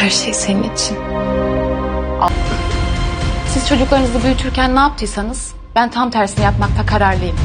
Her şey senin için. Siz çocuklarınızı büyütürken ne yaptıysanız ben tam tersini yapmakta kararlıyım.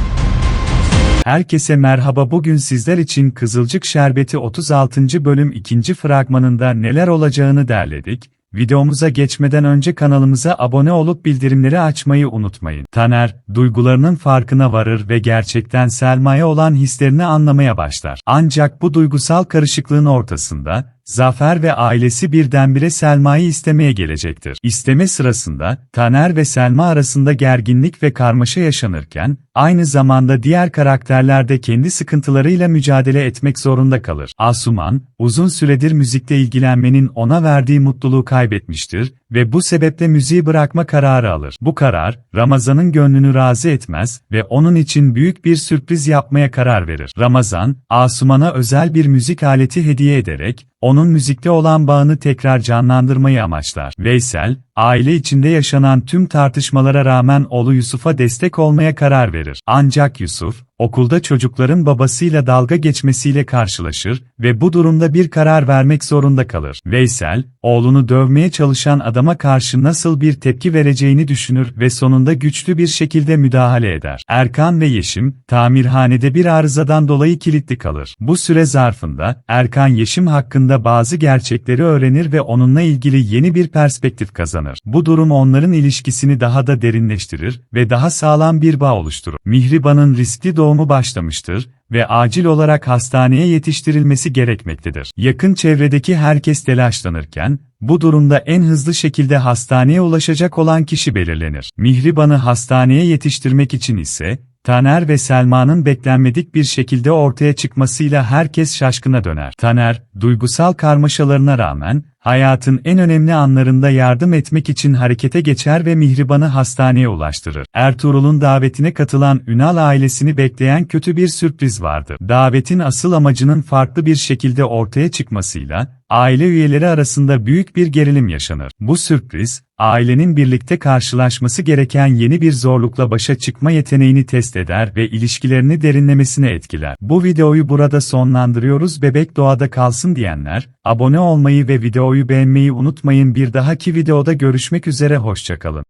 Herkese merhaba bugün sizler için Kızılcık Şerbeti 36. bölüm 2. fragmanında neler olacağını derledik. Videomuza geçmeden önce kanalımıza abone olup bildirimleri açmayı unutmayın. Taner, duygularının farkına varır ve gerçekten Selma'ya olan hislerini anlamaya başlar. Ancak bu duygusal karışıklığın ortasında, Zafer ve ailesi birdenbire Selma'yı istemeye gelecektir. İsteme sırasında, Taner ve Selma arasında gerginlik ve karmaşa yaşanırken, aynı zamanda diğer karakterler de kendi sıkıntılarıyla mücadele etmek zorunda kalır. Asuman, uzun süredir müzikle ilgilenmenin ona verdiği mutluluğu kaybetmiştir ve bu sebeple müziği bırakma kararı alır. Bu karar, Ramazan'ın gönlünü razı etmez ve onun için büyük bir sürpriz yapmaya karar verir. Ramazan, Asuman'a özel bir müzik aleti hediye ederek, onun müzikte olan bağını tekrar canlandırmayı amaçlar. Veysel, aile içinde yaşanan tüm tartışmalara rağmen oğlu Yusuf'a destek olmaya karar verir. Ancak Yusuf, okulda çocukların babasıyla dalga geçmesiyle karşılaşır ve bu durumda bir karar vermek zorunda kalır. Veysel, oğlunu dövmeye çalışan adama karşı nasıl bir tepki vereceğini düşünür ve sonunda güçlü bir şekilde müdahale eder. Erkan ve Yeşim, tamirhanede bir arızadan dolayı kilitli kalır. Bu süre zarfında, Erkan Yeşim hakkında bazı gerçekleri öğrenir ve onunla ilgili yeni bir perspektif kazanır. Bu durum onların ilişkisini daha da derinleştirir ve daha sağlam bir bağ oluşturur. Mihriban'ın riskli doğumu başlamıştır ve acil olarak hastaneye yetiştirilmesi gerekmektedir. Yakın çevredeki herkes telaşlanırken, bu durumda en hızlı şekilde hastaneye ulaşacak olan kişi belirlenir. Mihriban'ı hastaneye yetiştirmek için ise, Taner ve Selma'nın beklenmedik bir şekilde ortaya çıkmasıyla herkes şaşkına döner. Taner, duygusal karmaşalarına rağmen, hayatın en önemli anlarında yardım etmek için harekete geçer ve Mihriban'ı hastaneye ulaştırır. Ertuğrul'un davetine katılan Ünal ailesini bekleyen kötü bir sürpriz vardı. Davetin asıl amacının farklı bir şekilde ortaya çıkmasıyla, aile üyeleri arasında büyük bir gerilim yaşanır. Bu sürpriz, ailenin birlikte karşılaşması gereken yeni bir zorlukla başa çıkma yeteneğini test eder ve ilişkilerini derinlemesine etkiler. Bu videoyu burada sonlandırıyoruz bebek doğada kalsın diyenler, abone olmayı ve videoyu beğenmeyi unutmayın bir dahaki videoda görüşmek üzere hoşçakalın.